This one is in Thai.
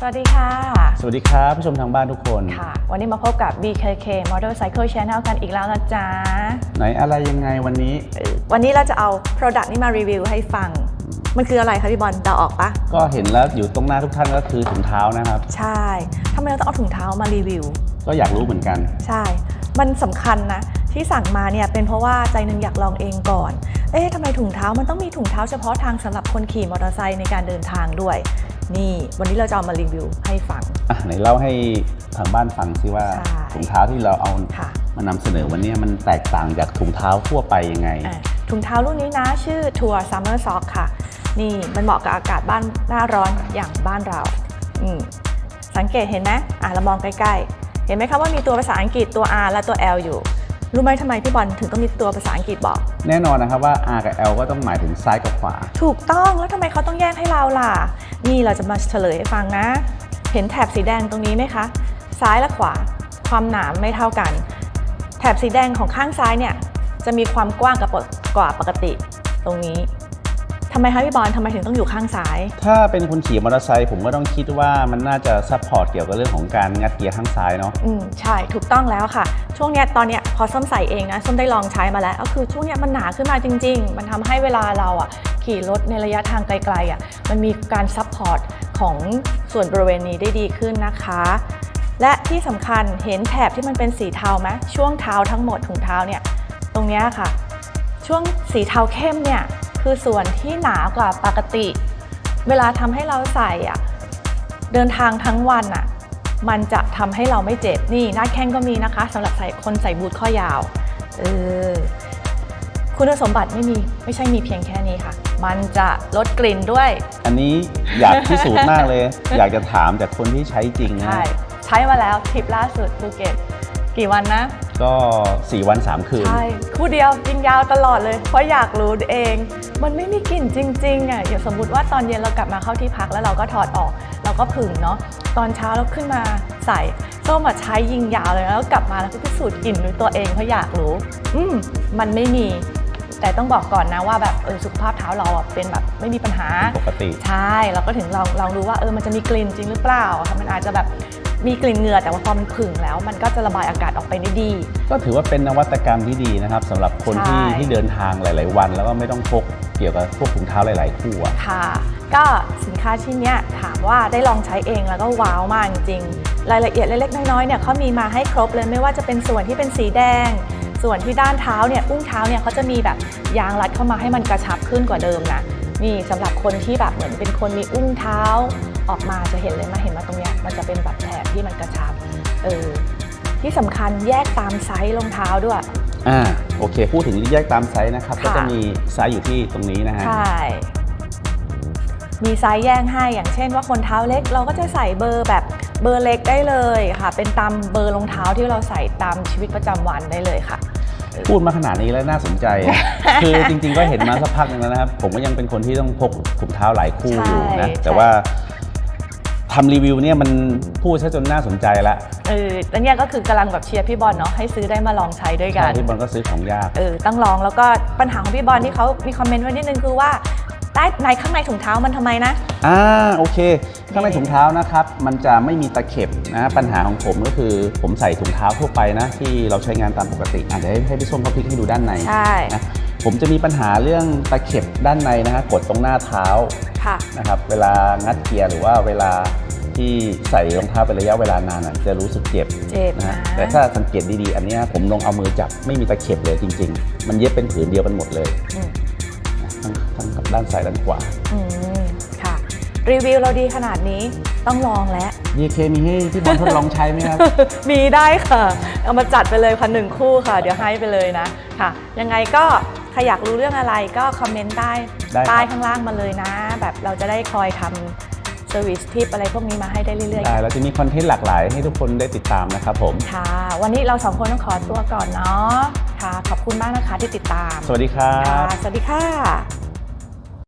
สวัสดีค่ะ สวัสดีครับผู้ชมทางบ้านทุกคนค่ะ วันนี้มาพบกับ BKK Motorcycle Channel กันอีกแล้วนะจ๊ะ ไหนอะไรยังไงวันนี้เออวันนี้เราจะเอา Product นี้มารีวิวให้ฟัง มันคืออะไรคะพี่บอลเดาออกปะก็เห็นแล้วอยู่ตรงหน้าทุกท่านก็คือถุงเท้านะครับ ใช่ทำไมเราต้องเอาถุงเท้ามารีวิว ก็อยากรู้เหมือนกัน ใช่ มันสำคัญนะที่สั่งมาเนี่ยเป็นเพราะว่าใจหนึงอยากลองเองก่อน เอ๊ะทำไมถุงเท้ามันต้องมีถุงเท้าเฉพาะทางสำหรับคนขี่มอเตอร์ไซค์ในการเดินทางด้วย นี่วันนี้เราจะเอามารีวิวให้ฟังอะไหนเล่าให้ทางบ้านฟังซิว่าใช่ถุงเท้าที่เราเอาค่ะมานำเสนอวันนี้มันแตกต่างจากถุงเท้าทั่วไปยังไงอะถุงเท้ารุ่นนี้นะชื่อ Tour Summer Sock ค่ะ นี่มันเหมาะกับอากาศบ้านหน้าร้อนอย่างบ้านเราอืมสังเกตเห็นไหมอะเรามองใกล้ๆ เห็นไหมคะว่ามีตัวภาษาอังกฤษตัว R และตัว L อยู่ รู้ไหมทำไมพี่บอลถึงต้องมีตัวภาษาอังกฤษบอก แน่นอนนะครับว่า R กับ L ก็ต้องหมายถึงซ้ายกับขวา ถูกต้องแล้วทำไมเขาต้องแยกให้เราล่ะ นี่เราจะมาเฉลยให้ฟังนะ เห็นแถบสีแดงตรงนี้ไหมคะ ซ้ายและขวา ความหนาไม่เท่ากัน แถบสีแดงของข้างซ้ายเนี่ยจะมีความกว้างกว่าปกกว่าปกติตรงนี้ทำไมคะพี่บอลทำไมถึงต้องอยู่ข้างซ้าย ถ้าเป็นคนขี่มอเตอร์ไซค์ผมก็ต้องคิดว่ามันน่าจะซัพพอร์ตเกี่ยวกับเรื่องของการงัดเกียร์ข้างซ้ายเนาะอืมใช่ถูกต้องแล้วค่ะ ช่วงเนี้ยตอนเนี้ยพอส้มใส่เองนะส้มได้ลองใช้มาแล้ว ก็คือช่วงเนี้ยมันหนาขึ้นมาจริง ๆ มันทำให้เวลาเราอะขี่รถในระยะทางไกลๆอะมันมีการซัพพอร์ตของส่วนบริเวณนี้ได้ดีขึ้นนะคะ และที่สำคัญเห็นแถบที่มันเป็นสีเทาไหมช่วงเท้าทั้งหมดถุงเท้าเนี่ยตรงเนี้ยค่ะ ช่วงสีเทาเข้มเนี่ย คือส่วนที่หนากว่าปกติ เวลาทำให้เราใส่อะเดินทางทั้งวันอะมันจะทำให้เราไม่เจ็บนี่หน้าแข้งก็มีนะคะสำหรับใส่คนใส่บูทข้อยาวเออคุณสมบัติไม่มีไม่ใช่มีเพียงแค่นี้ค่ะ มันจะลดกลิ่นด้วย อันนี้อยากพิสูจน์มากเลย อยากจะถามจากคนที่ใช้จริงนะใช่ใช้มาแล้วทริปล่าสุดภูเก็ตกี่วันนะ ก็ 4 วัน 3 คืน ใช่คู่เดียวยิงยาวตลอดเลย เพราะอยากรู้เอง มันไม่มีกลิ่นจริงๆอะอย่างสมมติว่าตอนเย็นเรากลับมาเข้าที่พักแล้วเราก็ถอดออก เราก็ผึ่งเนาะตอนเช้าเราขึ้นมาใส่ส้มมาใช้ยิงยาวเลยแล้วกลับมาแล้วก็พิสูจน์กลิ่นด้วยตัวเองเพราะอยากรู้ อืมมันไม่มี แต่ต้องบอกก่อนนะว่าแบบเออสุขภาพเท้าเราอะเป็นแบบไม่มีปัญหา ปกติ ใช่เราก็ถึงลองลองดูว่าเออมันจะมีกลิ่นจริงหรือเปล่าค่ะมันอาจจะแบบ มีกลิ่นเหงื่อแต่ว่าพอมันผึ่งแล้ว มันก็จะระบายอากาศออกไปได้ดี ก็ถือว่าเป็นนวัตกรรมที่ดีนะครับสำหรับคนที่ใช่ ที่เดินทางหลาย ๆ วัน แล้วก็ไม่ต้องพกเกี่ยวกับพวกถุงเท้าหลาย ๆ คู่อะ ค่ะ ก็สินค้าชิ้นเนี้ยถามว่าได้ลองใช้เองแล้วก็ว้าวมากจริงๆรายละเอียดเล็กๆน้อยๆเนี่ยเขามีมาให้ครบเลยไม่ว่าจะเป็นส่วนที่เป็นสีแดง ส่วนที่ด้านเท้าเนี่ยอุ้งเท้าเนี่ยเขาจะมีแบบยางรัดเข้ามาให้มันกระชับขึ้นกว่าเดิมนะนี่สำหรับคนที่แบบเหมือนเป็นคนมีอุ้งเท้าออกมาจะเห็นเลยมาเห็นมาตรงเนี้ย มันจะเป็นแบบแถบที่มันกระชับเออที่สำคัญแยกตามไซส์รองเท้าด้วยอ่าโอเค พูดถึงแยกตามไซส์นะครับค่ะก็จะมีไซส์อยู่ที่ตรงนี้นะฮะใช่มีไซส์แยกให้อย่างเช่นว่าคนเท้าเล็กเราก็จะใส่เบอร์แบบเบอร์เล็กได้เลยค่ะ เป็นตามเบอร์รองเท้าที่เราใส่ตามชีวิตประจำวันได้เลยค่ะ พูดมาขนาดนี้แล้วน่าสนใจอะคือจริงๆก็เห็นมาสักพักหนึงแล้วนะครับ ผมก็ยังเป็นคนที่ต้องพกถุงเท้าหลายคู่อยู่นะใช่แต่ว่า ทำรีวิวเนี่ยมันพูดซะจนน่าสนใจละเออแล้วเนี่ยก็คือกำลังแบบเชียร์พี่บอลเนาะให้ซื้อได้มาลองใช้ด้วยกัใช่นที่บอลก็ซื้อของยาก เออต้องลองแล้วก็ปัญหาของพี่บอลที่เขามีคอมเมนต์ไว้นิดนึงคือว่าใต้ในข้างในถุงเท้ามันทำไมนะ อ่าโอเค ข้างในถุงเท้านะครับ มันจะไม่มีตะเข็บนะปัญหาของผมก็คือผมใส่ถุงเท้าทั่วไปนะ ที่เราใช้งานตามปกติอะเดี๋ยวให้ให้พี่ส้มเขาพลิกให้ดูด้านในใช่นะ ผมจะมีปัญหาเรื่องตะเข็บด้านในนะฮะกดตรงหน้าเท้าค่ะนะครับเวลางัดเกียร์หรือว่าเวลาที่ใส่รองเท้าเป็นระยะเวลานานอะจะรู้สึกเจ็บเจ็บนะนะฮะแต่ถ้าสังเกตดีๆ อันเนี้ยผมลองเอามือจับไม่มีตะเข็บเลยจริง ๆ มันเย็บเป็นผืนเดียวกันหมดเลยอืม นะทั้งทั้งด้านซ้ายด้านขวา อืมค่ะ รีวิวเราดีขนาดนี้ต้องลองแล้ว BK มีให้พี่บอลทดลองใช้ไหมครับ มีได้ค่ะ เอามาจัดไปเลยค่ะหนึ่งคู่ค่ะ เดี๋ยวให้ไปเลยนะค่ะ ยังไงก็ใครอยากรู้เรื่องอะไรก็คอมเมนต์ใต้ได้ครับ ใต้ข้างล่างมาเลยนะ แบบเราจะได้คอยทำเซอร์วิสทิปอะไรพวกนี้มาให้ได้เรื่อยได้เราจะมีคอนเทนต์หลากหลายให้ทุกคนได้ติดตามนะครับผม ๆ ค่ะ วันนี้เราสองคนต้องขอตัวก่อนเนาะค่ะ ขอบคุณมากนะคะที่ติดตามสวัสดีครัค่ะบสวัสดีค่ะ